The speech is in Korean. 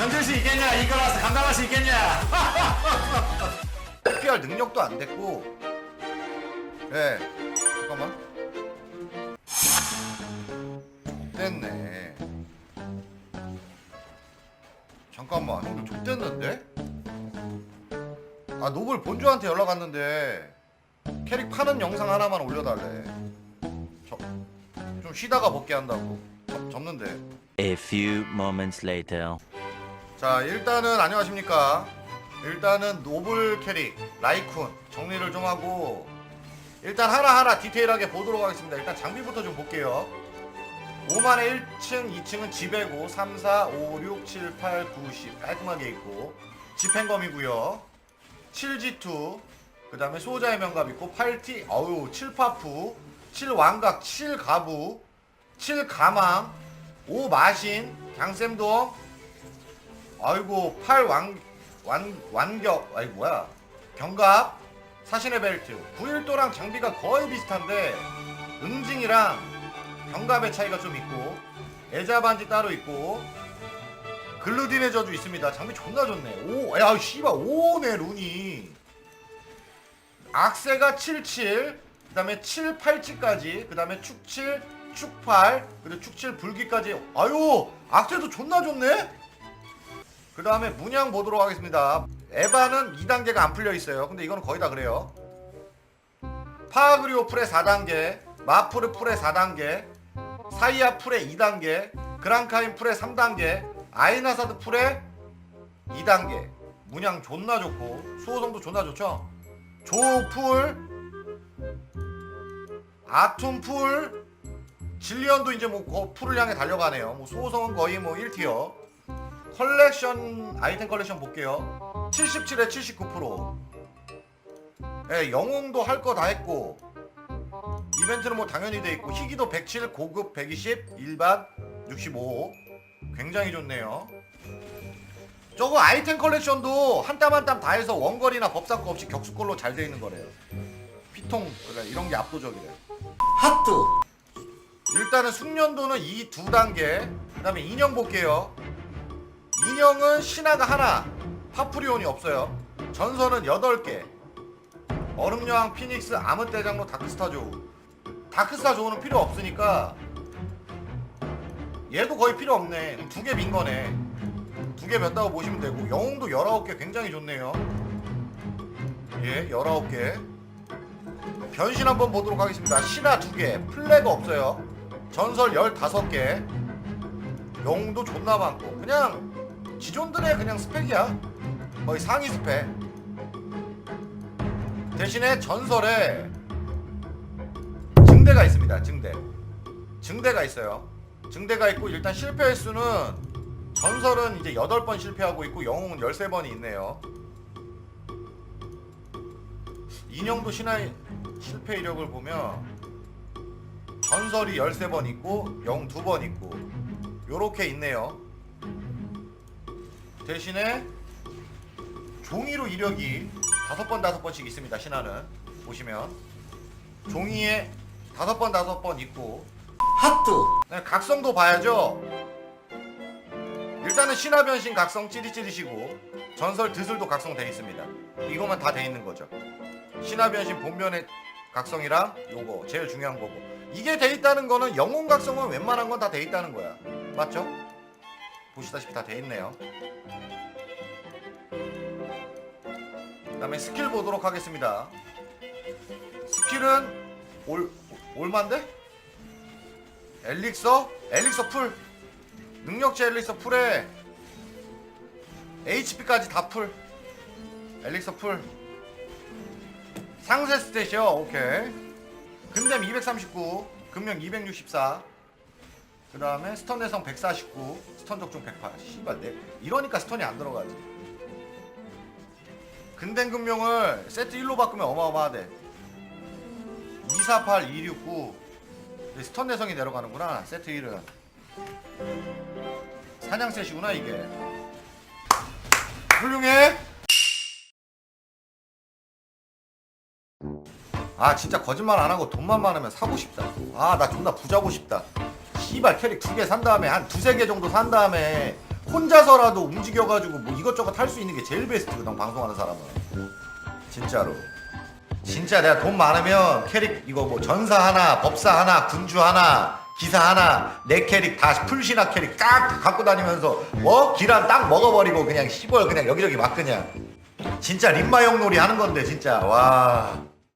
견딜 수 있겠냐? 이끌어서 감당할 수 있겠냐? PR 능력도 안 됐고 예 잠깐만 됐네 잠깐만 형들 좆됐는데? 아 노블 본주한테 연락 왔는데 캐릭 파는 영상 하나만 올려달래 저, 좀 쉬다가 복귀한다고 접, 접는데 A few moments later. 자 일단은 안녕하십니까? 일단은 노블 캐릭 라이쿤 정리를 좀 하고 일단 하나하나 디테일하게 보도록 하겠습니다. 일단 장비부터 좀 볼게요. 5만에 1층 2층은 지배고 3, 4, 5, 6, 7, 8, 9, 10 깔끔하게 있고 집행검이고요. 7G2 그 다음에 소자의 명갑 있고 8T 어우 7파프 7왕각 7가부 7가망 5마신 강쌤돔 아이고 팔왕 완, 완격. 아이 뭐야. 경갑 사신의 벨트. 9일도랑 장비가 거의 비슷한데 응징이랑 경갑의 차이가 좀 있고 애자 반지 따로 있고 글루딘의 저주 있습니다. 장비 존나 좋네. 오야 씨발 오네 룬이 악세가 77, 그 다음에 7, 8치까지, 그 다음에 축7, 축8, 그리고 축7 불기까지. 아유, 악세도 존나 좋네? 그 다음에 문양 보도록 하겠습니다. 에바는 2단계가 안 풀려 있어요. 근데 이거는 거의 다 그래요. 파그리오 풀의 4단계, 마프르 풀의 4단계, 사이아 풀의 2단계, 그랑카인 풀의 3단계, 아이나사드 풀의 2단계. 문양 존나 좋고, 수호성도 존나 좋죠? 조풀, 아툼 풀, 질리언도 이제 뭐 거- 풀을 향해 달려가네요. 뭐 소성은 거의 뭐 1티어. 컬렉션 아이템 컬렉션 볼게요. 77에 79%. 예, 영웅도 할 거 다 했고 이벤트는 뭐 당연히 돼 있고 희귀도 107, 고급 120, 일반 65. 굉장히 좋네요. 저거 아이템 컬렉션도 한 땀 한 땀 다 해서 원거리나 법사거 없이 격수꼴로 잘 돼 있는 거래요. 피통 그래 이런 게 압도적이래. 핫뚜. 일단은 숙련도는 이 두 단계. 그 다음에 인형 볼게요. 인형은 신화가 하나, 파프리온이 없어요. 전설은 8개. 얼음여왕, 피닉스, 암흑대장로, 다크스타 조우. 다크스타 조우는 필요 없으니까 얘도 거의 필요 없네. 두 개 빈 거네. 두 개 몇 다고 보시면 되고 영웅도 19개 굉장히 좋네요. 예, 19개. 변신 한번 보도록 하겠습니다. 신화 2개, 플래그 없어요. 전설 15개. 영웅도 존나 많고 그냥 기존들의 그냥 스펙이야. 거의 상위 스펙. 대신에 전설에 증대가 있습니다. 증대. 증대가 있어요. 증대가 있고 일단 실패 횟수는 전설은 이제 8번 실패하고 있고 영웅은 13번이 있네요. 인형도 신화의 실패 이력을 보면 전설이 13번 있고 영웅 2번 있고 요렇게 있네요. 대신에 종이로 이력이 다섯 번 다섯 번씩 있습니다. 신화는 보시면 종이에 다섯 번 다섯 번 있고 핫뚜. 네, 각성도 봐야죠. 일단은 신화 변신 각성 찌릿찌릿이고 전설 드슬도 각성돼 있습니다. 이것만 다 돼 있는 거죠. 신화 변신 본면의 각성이랑 요거 제일 중요한 거고 이게 돼 있다는 거는 영웅 각성은 웬만한 건 다 돼 있다는 거야. 맞죠? 보시다시피 다 돼 있네요. 그다음에 스킬 보도록 하겠습니다. 스킬은 올 올만데? 엘릭서? 엘릭서 풀 능력치 엘릭서 풀에 HP까지 다 풀 엘릭서 풀 상세 스탯이요 오케이 근댐 239 금명 264 그 다음에 스턴 내성 149 스턴 적중 108 씨발 내 이러니까 스턴이 안 들어가지. 근댐 금명을 세트 1로 바꾸면 어마어마하대. 248 269 스턴 내성이 내려가는구나 세트 1은. 사냥셋이구나 이게. 훌륭해? 아 진짜 거짓말 안 하고 돈만 많으면 사고 싶다. 아 나 존나 부자고 싶다 씨발 캐릭 두 개 산 다음에 한 두세 개 정도 산 다음에 혼자서라도 움직여가지고 뭐 이것저것 할 수 있는 게 제일 베스트거든 방송하는 사람은. 진짜로. 진짜 내가 돈 많으면 캐릭 이거 뭐 전사 하나 법사 하나 군주 하나 기사 하나 내 캐릭 다 풀신화 캐릭 깍 갖고 다니면서 뭐 기란 딱 먹어버리고 그냥 씹어요 그냥 여기저기 막 그냥. 진짜 림마용 놀이 하는 건데 진짜. 와